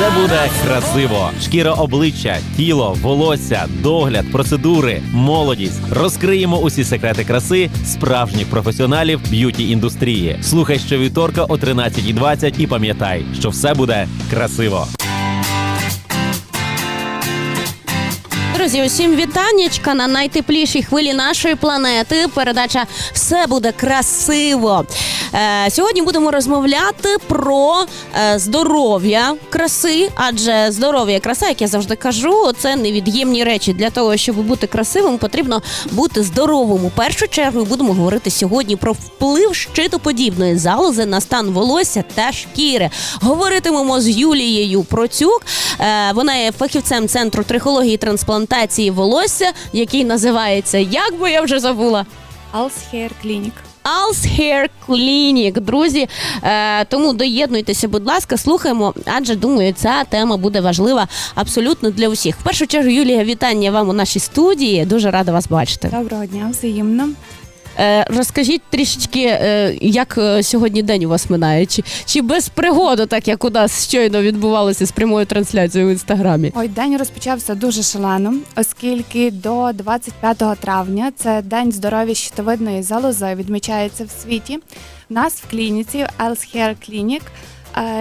Все буде красиво. Шкіра обличчя, тіло, волосся, догляд, процедури, молодість. Розкриємо усі секрети краси справжніх професіоналів б'юті індустрії. Слухай щовівторка о 13.20 і пам'ятай, що все буде красиво. Друзі, усім вітаннячка на найтеплішій хвилі нашої планети. Передача все буде красиво. Е, сьогодні будемо розмовляти про е, здоров'я краси, адже здоров'я краса, як я завжди кажу, це невід'ємні речі. Для того, щоб бути красивим, потрібно бути здоровим. У першу чергу будемо говорити сьогодні про вплив щитоподібної залози на стан волосся та шкіри. Говоритимемо з Юлією Процюк. Е, вона є фахівцем центру трихології і трансплантації волосся, який називається як би я вже забула. Hair Clinic. Als Hair Clinic. Друзі, е, тому доєднуйтеся, будь ласка, слухаємо, адже думаю, ця тема буде важлива абсолютно для усіх. В першу чергу, Юлія, вітання вам у нашій студії. Дуже рада вас бачити. Доброго дня, взаємно. Е, розкажіть трішечки, е, як е, сьогодні день у вас минає? Чи, чи без пригоду, так як у нас щойно відбувалося з прямою трансляцією в інстаграмі? Ой, день розпочався дуже шалено, оскільки до 25 травня це день здоров'я щитовидної залози, відмічається в світі. У нас в клініці Health Care Clinic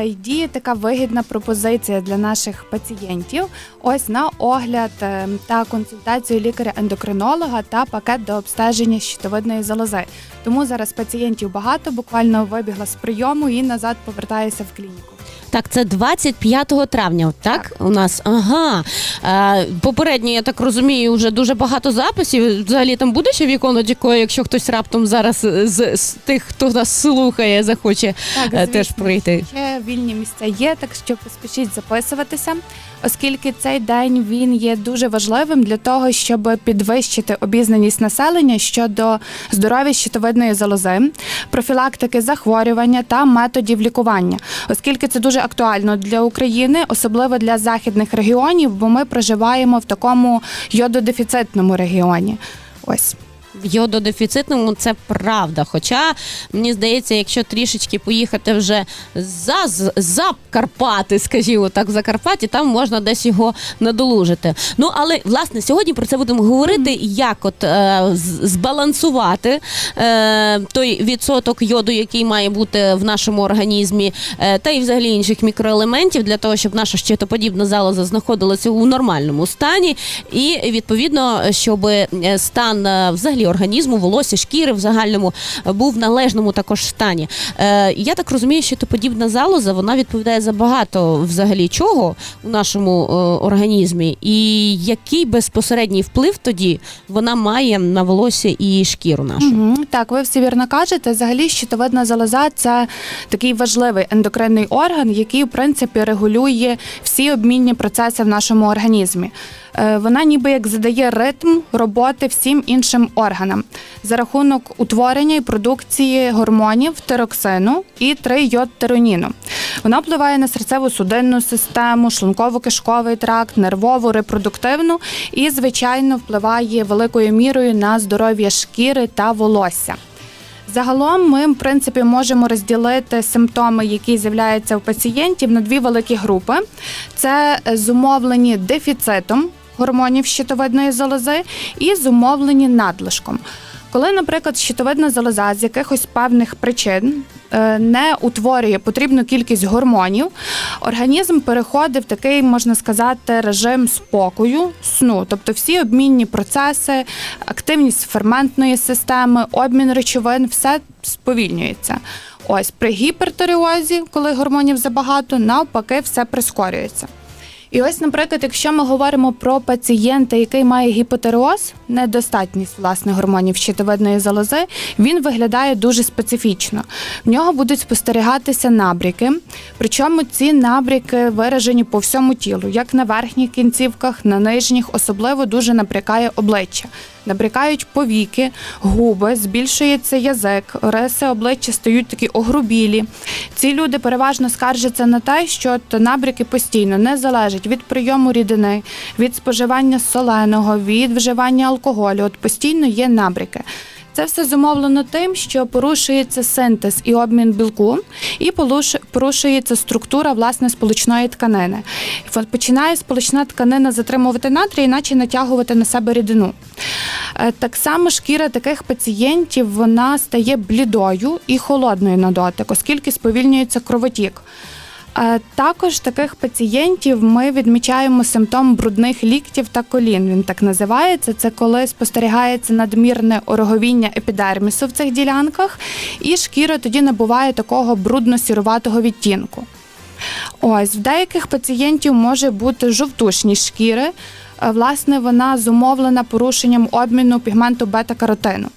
діє така вигідна пропозиція для наших пацієнтів. Ось на огляд е, та консультацію лікаря-ендокринолога та пакет до обстеження щитовидної залози. Тому зараз пацієнтів багато, буквально вибігла з прийому і назад повертаюся в клініку. Так, це 25 травня, так? У нас ага. Е, попередньо, я так розумію, вже дуже багато записів. Взагалі там буде ще віконо Діко, якщо хтось раптом зараз з, з тих, хто нас слухає, захоче Так, е, теж звісно. прийти. Ще вільні місця є, так що поспішіть записуватися, оскільки цей день він є дуже важливим для того, щоб підвищити обізнаність населення щодо здоров'я щитовидної залози, профілактики захворювання та методів лікування, оскільки це дуже актуально для України, особливо для західних регіонів, бо ми проживаємо в такому йододефіцитному регіоні. Ось. Йододефіцитному це правда. Хоча мені здається, якщо трішечки поїхати вже за, за Карпати, скажімо так, в Закарпатті, там можна десь його надолужити. Ну але власне сьогодні про це будемо говорити, як от е, збалансувати е, той відсоток йоду, який має бути в нашому організмі, е, та й взагалі інших мікроелементів для того, щоб наша щитоподібна залоза знаходилася у нормальному стані, і відповідно, щоб е, стан е, взагалі організму, волосся, шкіри в загальному е, був в належному також стані. Е, Я так розумію, що подібна залоза вона відповідає за багато взагалі чого у нашому е, організмі, і який безпосередній вплив тоді вона має на волосся і шкіру нашу. Мгм. Так, ви всі вірно кажете. Взагалі, щитовидна залоза це такий важливий ендокринний орган, який, в принципі, регулює всі обмінні процеси в нашому організмі. Е, Вона ніби як задає ритм роботи всім іншим органам за рахунок утворення і продукції гормонів тироксину і 3-йод-тироніну. Вона впливає на серцево-судинну систему, шлунково-кишковий тракт, нервову, репродуктивну і, звичайно, впливає великою мірою на здоров'я шкіри та волосся. Загалом ми, в принципі, можемо розділити симптоми, які з'являються у пацієнтів, на дві великі групи: це е, зумовлені дефіцитом гормонів щитовидної залози і зумовлені надлишком. Коли, наприклад, щитовидна залоза з якихось певних причин е, не утворює потрібну кількість гормонів, організм переходить в такий, можна сказати, режим спокою, сну. Тобто всі обмінні процеси, активність ферментної системи, обмін речовин, все сповільнюється. Ось при гіпертиреозі, коли гормонів забагато, навпаки, все прискорюється. І ось, наприклад, якщо ми говоримо про пацієнта, який має гіпотереоз, недостатність власне гормонів щитовидної залози, він виглядає дуже специфічно. В нього будуть спостерігатися набріки, причому ці набріки виражені по всьому тілу, як на верхніх кінцівках, на нижніх, особливо дуже напрякає обличчя. Набрякають повіки, губи, збільшується язик, риси обличчя стають такі огрубілі. Ці люди переважно скаржаться на те, що набріки постійно не залежать від прийому рідини, від споживання соленого, від вживання алкоголю. От постійно є набряки. Це все зумовлено тим, що порушується синтез і обмін білку, і порушується структура власне сполучної тканини. Починає сполучна тканина затримувати натрій, іначе натягувати на себе рідину. Е, Так само шкіра таких пацієнтів вона стає блідою і холодною на дотик, оскільки сповільнюється кровотік. Е, Також таких пацієнтів ми відмічаємо симптом брудних ліктів та колін. Він так називається. Це коли спостерігається надмірне ороговіння епідермісу в цих ділянках, і шкіра тоді набуває такого брудно-сіруватого відтінку. Ось в деяких пацієнтів може бути жовтушність шкіри. Е, Власне, вона зумовлена порушенням обміну пігменту бета-каротину.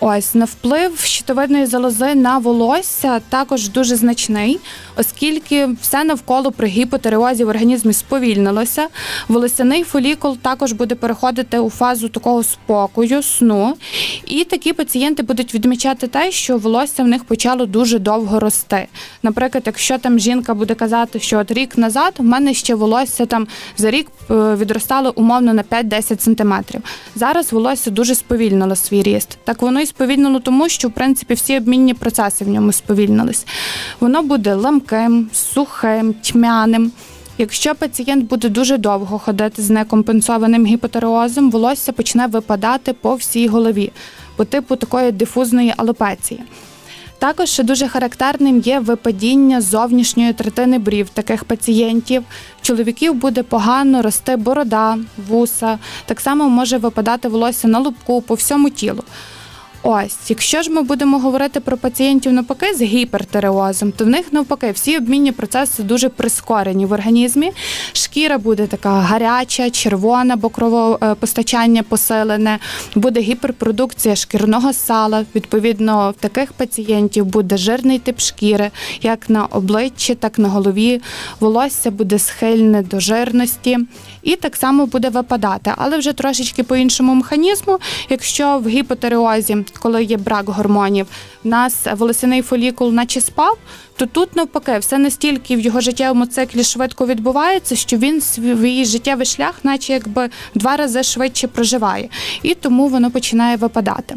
Ось на вплив щитовидної залози на волосся також дуже значний, оскільки все навколо при гіпотереозі в організмі сповільнилося. Волосяний фолікул також буде переходити у фазу такого спокою, сну. І такі пацієнти будуть відмічати те, що волосся в них почало дуже довго рости. Наприклад, якщо там жінка буде казати, що от рік назад в мене ще волосся там за рік е, відростало умовно на 5-10 сантиметрів. Зараз волосся дуже сповільнило свій ріст. Так воно і сповільнило тому, що в принципі всі обмінні процеси в ньому сповільнились. Воно буде ламким, сухим, тьмяним. Якщо пацієнт буде дуже довго ходити з некомпенсованим гіпотереозом, волосся почне випадати по всій голові, по типу такої дифузної алопеції. Також ще дуже характерним є випадіння зовнішньої третини брів таких пацієнтів. Чоловіків буде погано рости борода, вуса, так само може випадати волосся на лобку по всьому тілу. Ось, якщо ж ми будемо говорити про пацієнтів навпаки з гіпертереозом, то в них навпаки всі обмінні процеси дуже прискорені в організмі. Шкіра буде така гаряча, червона, бо кровопостачання посилене, буде гіперпродукція шкірного сала. Відповідно, в таких пацієнтів буде жирний тип шкіри, як на обличчі, так і на голові. Волосся буде схильне до жирності і так само буде випадати, але вже трошечки по іншому механізму. Якщо в гіпотереозі, коли є брак гормонів, в нас волосяний фолікул наче спав, то тут навпаки все настільки в його життєвому циклі швидко відбувається, що він свій життєвий шлях, наче якби два рази швидше проживає, і тому воно починає випадати.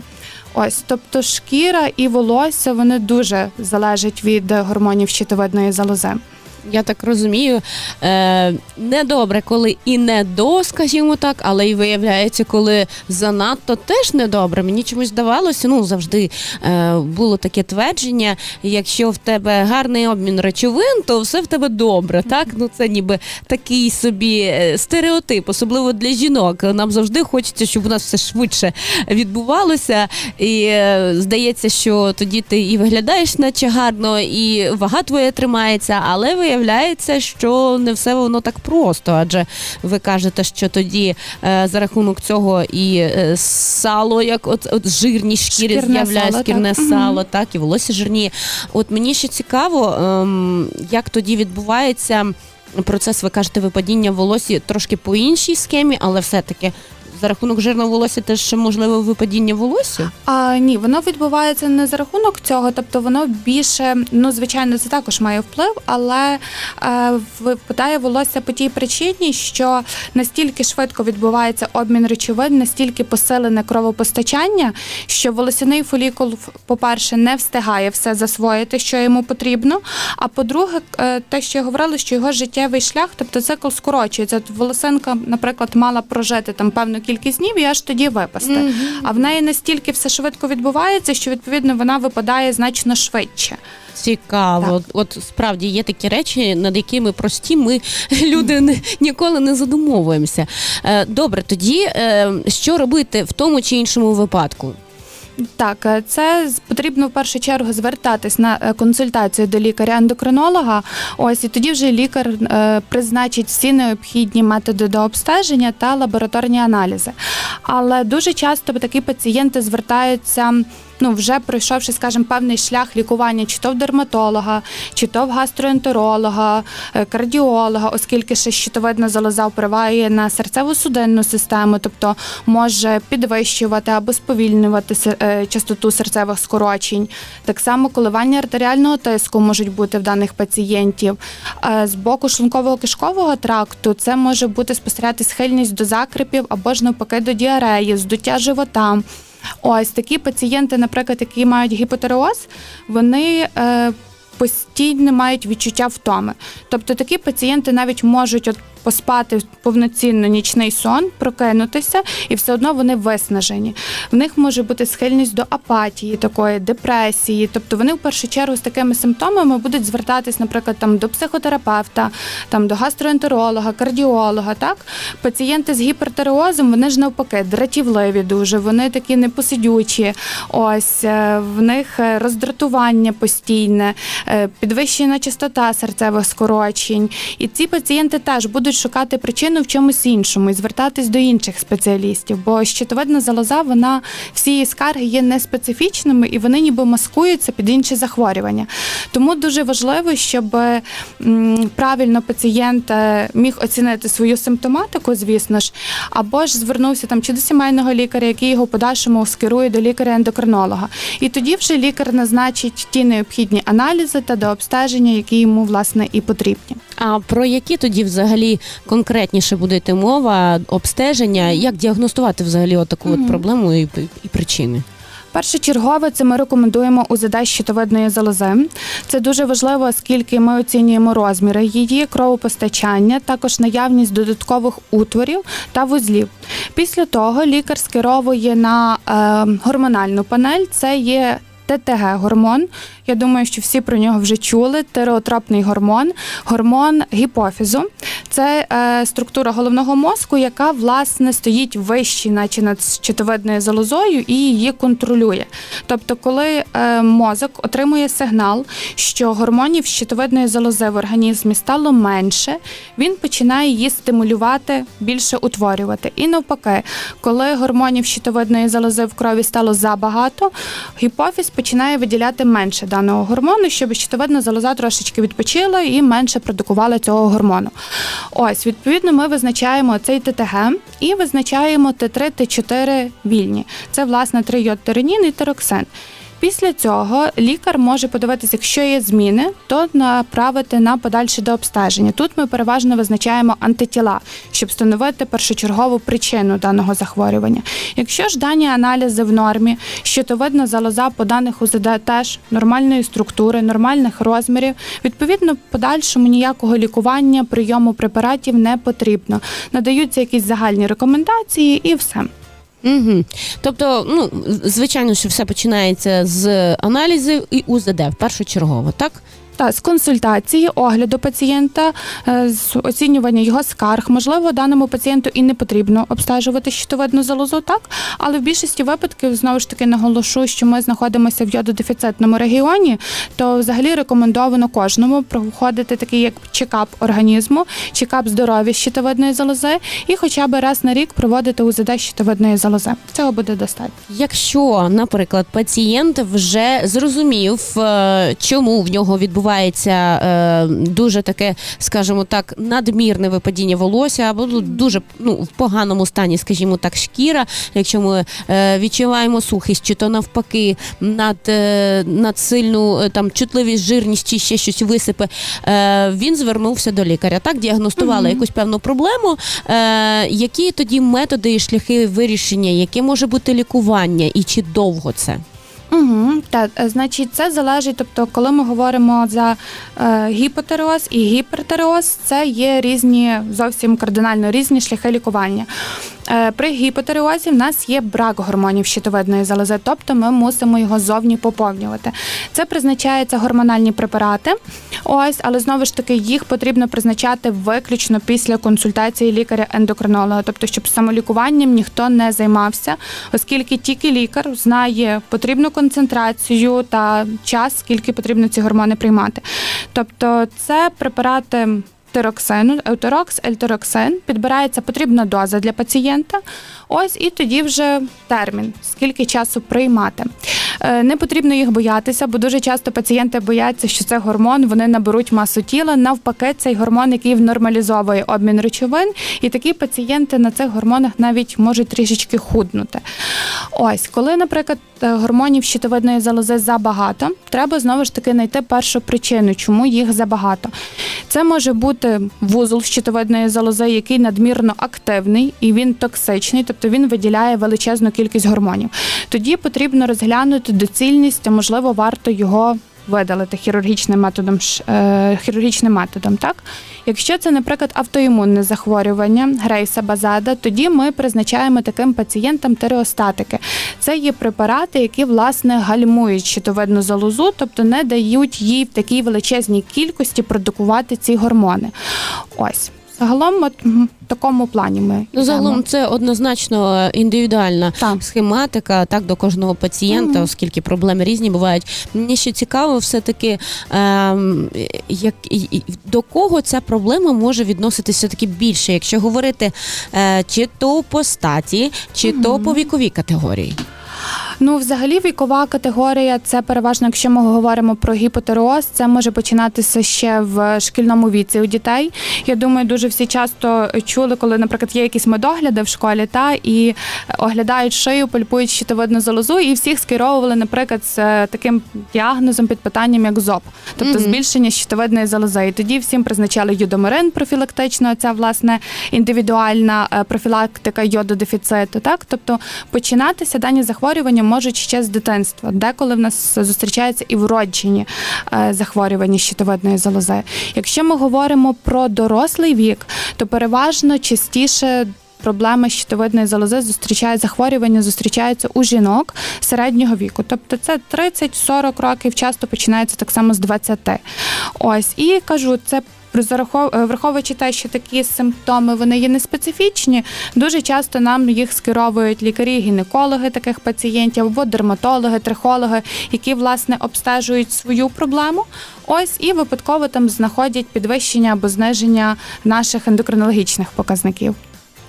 Ось, тобто шкіра і волосся вони дуже залежать від гормонів щитовидної залози. Я так розумію, е, недобре, коли і не до, скажімо так, але й виявляється, коли занадто теж недобре. Мені чомусь здавалося, ну завжди е, було таке твердження: якщо в тебе гарний обмін речовин, то все в тебе добре. Так, ну це ніби такий собі е, стереотип, особливо для жінок. Нам завжди хочеться, щоб у нас все швидше відбувалося. І е, здається, що тоді ти і виглядаєш, наче гарно, і вага твоя тримається, але виявляється, що не все воно так просто. Адже ви кажете, що тоді е, за рахунок цього і е, сало, як от, от жирні шкіри з'являється, шкірне так. сало, так, і волосся жирні. От мені ще цікаво, ем, як тоді відбувається. Процес, ви кажете, випадіння волосся трошки по іншій схемі, але все-таки за рахунок жирного волосся теж ще можливо випадіння волосся? А ні, воно відбувається не за рахунок цього, тобто воно більше, ну звичайно, це також має вплив, але е, випадає волосся по тій причині, що настільки швидко відбувається обмін речовин, настільки посилене кровопостачання, що волосяний фолікул, по-перше, не встигає все засвоїти, що йому потрібно. А по-друге, е, те, що я говорила, що його життєвий шлях, тобто цикл скорочується. Волосинка, наприклад, мала прожити там певну кількість днів і аж тоді випасти. А в неї настільки все швидко відбувається, що відповідно вона випадає значно швидше. Цікаво, от, от справді є такі речі, над якими прості ми люди не, ніколи не задумовуємося. Е, добре, тоді е, що робити в тому чи іншому випадку? Так, е, це потрібно в першу чергу звертатись на е, консультацію до лікаря-ендокринолога. Ось і тоді вже лікар е, призначить всі необхідні методи до обстеження та лабораторні аналізи. Але дуже часто такі пацієнти звертаються. Ну, вже пройшовши, скажімо, певний шлях лікування, чи то в дерматолога, чи то в гастроентеролога, е, кардіолога, оскільки ще щитовидна залоза впливає на серцево-судинну систему, тобто може підвищувати або сповільнювати е, частоту серцевих скорочень. Так само коливання артеріального тиску можуть бути в даних пацієнтів. Е, З боку шлунково-кишкового тракту це може бути спостерігати схильність до закрипів або ж навпаки до діареї, здуття живота. Ось такі пацієнти, наприклад, які мають гіпотереоз, вони. Е, Постійно мають відчуття втоми. Тобто такі пацієнти навіть можуть от поспати повноцінно нічний сон, прокинутися, і все одно вони виснажені. В них може бути схильність до апатії, такої депресії. Тобто вони в першу чергу з такими симптомами будуть звертатись, наприклад, там до психотерапевта, там до гастроентеролога, кардіолога. Так пацієнти з гіпертереозом вони ж навпаки дратівливі дуже, вони такі непосидючі. Ось е, в них е, роздратування постійне, е, підвищена частота серцевих скорочень. І ці пацієнти теж будуть шукати причину в чомусь іншому і звертатись до інших спеціалістів. Бо щитовидна залоза, вона всі її скарги є неспецифічними і вони ніби маскуються під інші захворювання. Тому дуже важливо, щоб правильно пацієнт е, міг оцінити свою симптоматику, звісно ж, або ж звернувся там чи до сімейного лікаря, який його подальшому скерує до лікаря-ендокринолога. І тоді вже лікар назначить ті необхідні аналізи та до обстеження, які йому власне і потрібні. А про які тоді взагалі конкретніше буде йти мова, обстеження, як діагностувати взагалі отаку от проблему і, і причини? Першочергове це ми рекомендуємо УЗД щитовидної залози. Це дуже важливо, оскільки ми оцінюємо розміри її, кровопостачання, також наявність додаткових утворів та вузлів. Після того лікар скеровує на е, гормональну панель. Це є ТТГ-гормон. Я думаю, що всі про нього вже чули. Тиреотропний гормон, гормон гіпофізу. Це е, структура головного мозку, яка власне стоїть вище, наче над щитовидною залозою, і її контролює. Тобто, коли е, мозок отримує сигнал, що гормонів щитовидної залози в організмі стало менше, він починає її стимулювати, більше утворювати. І навпаки, коли гормонів щитовидної залози в крові стало забагато, гіпофіз починає виділяти менше даного гормону, щоб щитовидна залоза трошечки відпочила і менше продукувала цього гормону. Ось, відповідно, ми визначаємо цей ТТГ і визначаємо Т3, Т4 вільні. Це власне трийодтеренін і тироксин. Після цього лікар може подивитися, якщо є зміни, то направити на подальше до обстеження. Тут ми переважно визначаємо антитіла, щоб встановити першочергову причину даного захворювання. Якщо ж дані аналізи в нормі, щитовидна залоза по даних УЗД теж нормальної структури, нормальних розмірів, відповідно, подальшому ніякого лікування, прийому препаратів не потрібно. Надаються якісь загальні рекомендації і все. Угу. Тобто, ну звичайно, що все починається з аналізів і УЗД першочергово, так? Та з консультації, огляду пацієнта, е, з оцінювання його скарг. Можливо, даному пацієнту і не потрібно обстежувати щитовидну залозу, так але в більшості випадків знову ж таки наголошу, що ми знаходимося в йододефіцитному регіоні, то взагалі рекомендовано кожному проходити такий як чекап організму, чекап здоров'я щитовидної залози, і хоча б раз на рік проводити УЗД щитовидної залози. Цього буде достатньо. Якщо, наприклад, пацієнт вже зрозумів, е, чому в нього відбувається е, дуже таке, скажімо так, надмірне випадіння волосся, або дуже ну, в поганому стані, скажімо так, шкіра, якщо ми е, відчуваємо сухість, чи то навпаки над, е, надсильну е, там чутливість, жирність чи ще щось висипе, е, він звернувся до лікаря. Так діагностували якусь певну проблему. Е, які тоді методи і шляхи вирішення, яке може бути лікування, і чи довго це? Угу, так, е, значить, це залежить. Тобто, коли ми говоримо за е, гіпотереоз і гіпертереоз, це є різні зовсім кардинально різні шляхи лікування. Е, при гіпотереозі в нас є брак гормонів щитовидної залози, тобто ми мусимо його зовні поповнювати. Це призначаються гормональні препарати. Ось, але знову ж таки їх потрібно призначати виключно після консультації лікаря-ендокринолога, тобто, щоб самолікуванням ніхто не займався, оскільки тільки лікар знає потрібну концентрацію та час, скільки потрібно ці гормони приймати. Тобто, це препарати. Тироксину, еутерокс, ельтероксин, підбирається потрібна доза для пацієнта. Ось і тоді вже термін, скільки часу приймати. Е, Не потрібно їх боятися, бо дуже часто пацієнти бояться, що це гормон, вони наберуть масу тіла. Навпаки, цей гормон, який нормалізовує обмін речовин, і такі пацієнти на цих гормонах навіть можуть трішечки худнути. Ось, коли, наприклад, гормонів щитовидної залози забагато, треба знову ж таки знайти першу причину, чому їх забагато. Це може бути вузол щитовидної залози, який надмірно активний і він токсичний, тобто він виділяє величезну кількість гормонів. Тоді потрібно розглянути доцільність, можливо, варто його видалити хірургічним методом е, хірургічним методом. Так, якщо це, наприклад, автоімунне захворювання, грейса базада, тоді ми призначаємо таким пацієнтам тереостатики. Це є препарати, які власне гальмують щитовидну залозу, тобто не дають їй в такій величезній кількості продукувати ці гормони. Ось. Загалом, от в такому плані ми Ну, загалом це однозначно е, індивідуальна Так. схематика так до кожного пацієнта, Мгм. оскільки проблеми різні бувають. Мені ще цікаво, все таки ем, як до кого ця проблема може відноситися таки більше, якщо говорити е, чи то по статі, чи то по віковій категорії. Ну, взагалі, вікова категорія це переважно, якщо ми говоримо про гіпотереоз, це може починатися ще в шкільному віці у дітей. Я думаю, дуже всі часто чули, коли, наприклад, є якісь медогляди в школі, та і оглядають шию, пальпують щитовидну залозу, і всіх скеровували, наприклад, з е, таким діагнозом під питанням, як ЗОП, тобто Мгм. збільшення щитовидної залози. І тоді всім призначали юдомерин профілактично. Ця власне індивідуальна е, профілактика йододефіциту. Так, тобто починатися дані захворювання можуть ще з дитинства. Деколи в нас зустрічаються і вроджені е, захворювання щитовидної залози. Якщо ми говоримо про дорослий вік, то переважно частіше. Проблеми щитовидної залози зустрічають захворювання, зустрічаються у жінок середнього віку. Тобто це 30-40 років, часто починається так само з 20. Ось і кажу, це враховуючи те, що такі симптоми вони є неспецифічні, дуже часто нам їх скеровують лікарі, гінекологи таких пацієнтів або дерматологи, трихологи, які власне обстежують свою проблему. Ось і випадково там знаходять підвищення або зниження наших ендокринологічних показників.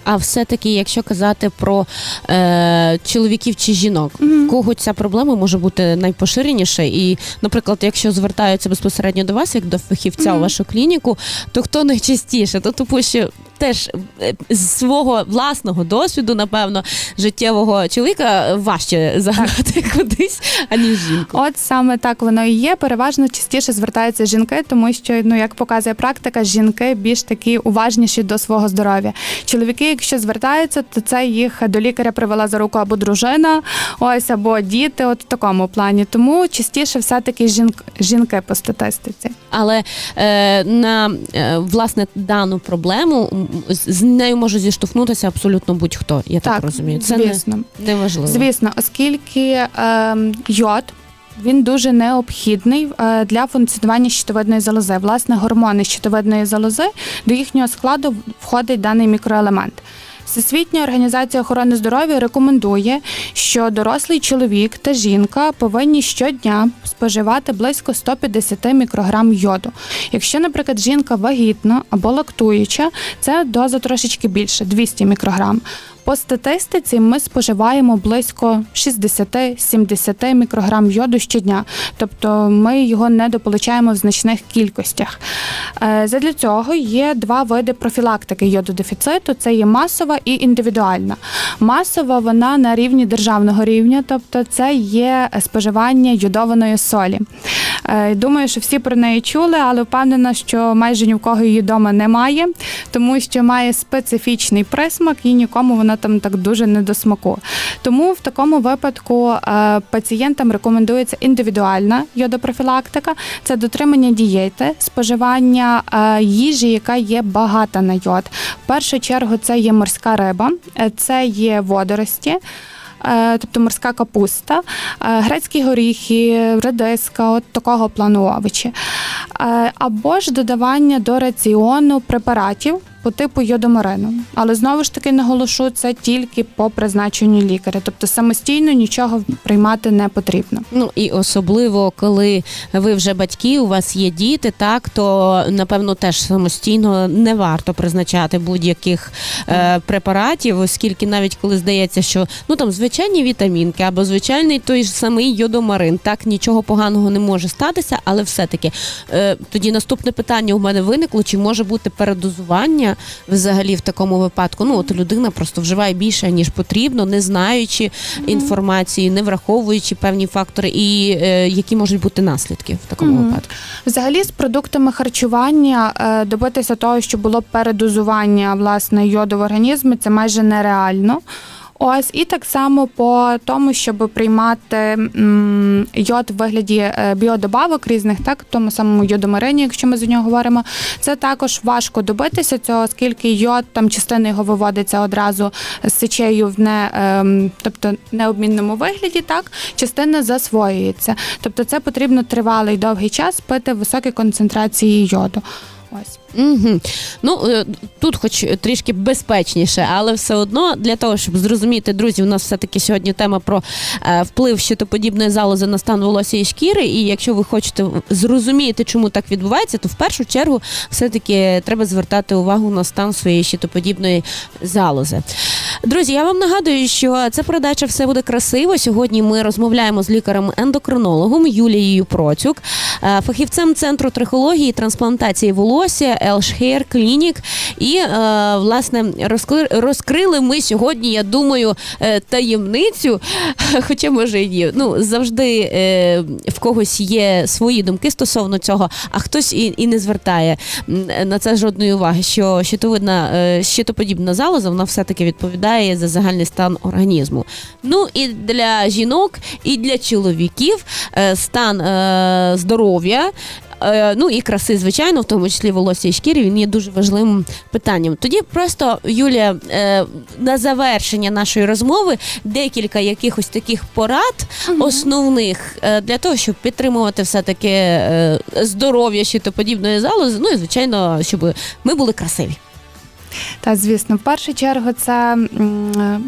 А все-таки, якщо казати про е, чоловіків чи жінок, Мгм. кого ця проблема може бути найпоширеніше? І, наприклад, якщо звертаються безпосередньо до вас, як до фахівця у вашу клініку, то хто найчастіше? То тому що теж е, з свого власного досвіду, напевно, життєвого чоловіка важче загнати кудись, аніж жінку. От саме так воно і є. Переважно частіше звертаються жінки, тому що ну як показує практика, жінки більш такі уважніші до свого здоров'я. Чоловіки, якщо звертаються, то це їх до лікаря привела за руку або дружина, ось або діти, от в такому плані. Тому частіше все таки жінк, жінки по статистиці. Але е, на е, власне дану проблему з нею може зіштовхнутися абсолютно будь-хто. Я так, розумію. Це не, звісно. не важливо. Звісно, оскільки е, йод. Він дуже необхідний е, для функціонування щитовидної залози. Власне, гормони щитовидної залози до їхнього складу входить даний мікроелемент. Всесвітня організація охорони здоров'я рекомендує, що дорослий чоловік та жінка повинні щодня споживати близько 150 мікрограм йоду. Якщо, наприклад, жінка вагітна або лактуюча, це доза трошечки більше 200 мікрограм. По статистиці ми споживаємо близько 60-70 мікрограм йоду щодня, тобто ми його недополучаємо в значних кількостях. Е, Задля цього є два види профілактики йододефіциту: це є масова і індивідуальна. Масова вона на рівні державного рівня, тобто це є споживання йодованої солі. Е, Думаю, що всі про неї чули, але впевнена, що майже ні в кого її вдома немає, тому що має специфічний присмак і нікому вона там так дуже не до смаку. Тому в такому випадку е, пацієнтам рекомендується індивідуальна йодопрофілактика, це дотримання дієти, споживання е, їжі, яка є багата на йод. В першу чергу це є морська риба, е, це є водорості. Тобто морська капуста, грецькі горіхи, редиска, от такого плану овочі. Або ж додавання до раціону препаратів по типу йодомарину. Але знову ж таки наголошу, це тільки по призначенню лікаря. Тобто самостійно нічого приймати не потрібно. Ну і особливо, коли ви вже батьки, у вас є діти, так то напевно теж самостійно не варто призначати будь-яких е, препаратів, оскільки навіть коли здається, що ну там звичайні вітамінки або звичайний той ж самий йодомарин, так нічого поганого не може статися, але все-таки е, тоді наступне питання у мене виникло: чи може бути передозування взагалі в такому випадку. Ну от людина просто вживає більше ніж потрібно, не знаючи інформації, не враховуючи певні фактори, і е, які можуть бути наслідки в такому Мгм. випадку. Взагалі з продуктами харчування е, добитися того, що було передозування власне йоду в організмі, це майже нереально. Ось і так само по тому, щоб приймати йод в вигляді е, біодобавок різних, так тому самому йодомарині, якщо ми за нього говоримо, це також важко добитися цього, оскільки йод там частина його виводиться одразу з сечею в не, ем, тобто необмінному вигляді, так частина засвоюється. Тобто це потрібно тривалий довгий час пити високі концентрації йоду. Ось. Угу. Ну е, тут, хоч трішки безпечніше, але все одно для того, щоб зрозуміти, друзі, у нас все таки сьогодні тема про е, вплив щитоподібної залози на стан волосся і шкіри. І якщо ви хочете зрозуміти, чому так відбувається, то в першу чергу все таки треба звертати увагу на стан своєї щитоподібної залози. Друзі, я вам нагадую, що це передача все буде красиво. Сьогодні ми розмовляємо з лікарем-ендокринологом Юлією Процюк, е, фахівцем центру трихології і трансплантації волосся Elsh Hair Clinic. І е, власне розкрили ми сьогодні, я думаю, е, таємницю, хоча може і ні. Ну завжди е, в когось є свої думки стосовно цього, а хтось і, і не звертає на це жодної уваги. Що щитовидна щитоподібна залоза вона все таки відповідає за загальний стан організму. Ну і для жінок, і для чоловіків стан здоров'я. Е, Ну і краси, звичайно, в тому числі волосся і шкіри, він є дуже важливим питанням. Тоді просто Юлія е, на завершення нашої розмови декілька якихось таких порад основних е, для того, щоб підтримувати все таки е, здоров'я щитоподібної залози. Ну і звичайно, щоб ми були красиві. Та звісно, в першу чергу це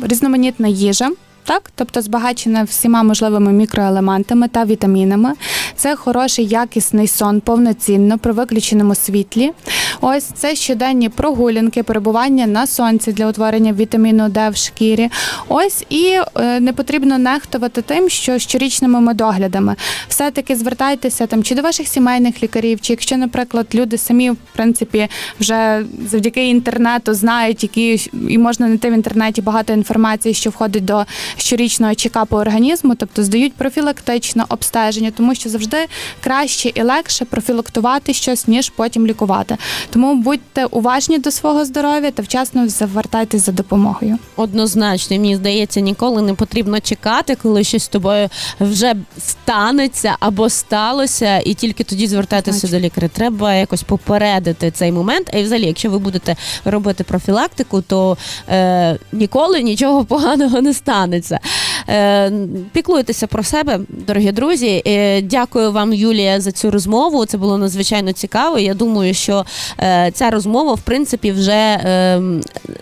різноманітна їжа. Так, тобто збагачена всіма можливими мікроелементами та вітамінами. Це хороший якісний сон повноцінно при виключеному світлі. Ось це щоденні прогулянки, перебування на сонці для утворення вітаміну Д в шкірі. Ось і е, не потрібно нехтувати тим, що щорічними медоглядами. Все-таки звертайтеся там чи до ваших сімейних лікарів, чи якщо, наприклад, люди самі в принципі вже завдяки інтернету знають, які і можна знайти в інтернеті багато інформації, що входить до щорічного чекапу організму, тобто здають профілактичне обстеження, тому що завжди краще і легше профілактувати щось, ніж потім лікувати. Тому будьте уважні до свого здоров'я та вчасно звертайтесь за допомогою. Однозначно, мені здається, ніколи не потрібно чекати, коли щось з тобою вже станеться або сталося, і тільки тоді звертатися до лікаря. Треба якось попередити цей момент. А і взагалі, якщо ви будете робити профілактику, то е, ніколи нічого поганого не станеться. Е, піклуйтеся про себе, дорогі друзі. Е, дякую вам, Юлія, за цю розмову. Це було надзвичайно цікаво. Я думаю, що е, ця розмова, в принципі, вже е,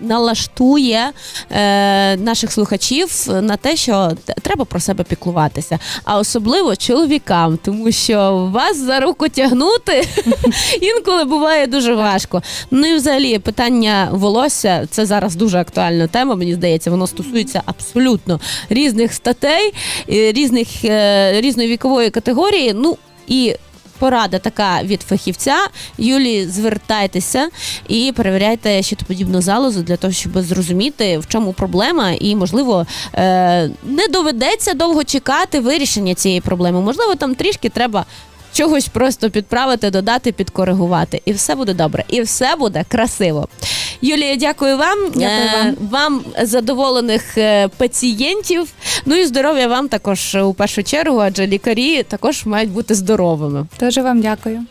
налаштує е, наших слухачів на те, що треба про себе піклуватися, а особливо чоловікам, тому що вас за руку тягнути інколи буває дуже важко. Ну і взагалі питання волосся це зараз дуже актуальна тема. Мені здається, воно стосується абсолютно різних статей, е, різних е, різної вікової категорії. Ну і порада така від фахівця. Юлі, звертайтеся і перевіряйте щитоподібну залозу для того, щоб зрозуміти, в чому проблема, і можливо е, не доведеться довго чекати вирішення цієї проблеми. Можливо, там трішки треба. Чогось просто підправити, додати, підкоригувати, і все буде добре, і все буде красиво. Юлія, дякую вам. Дякую вам. Е, вам задоволених е, пацієнтів. Ну і здоров'я вам також у першу чергу, адже лікарі також мають бути здоровими. Дуже вам дякую.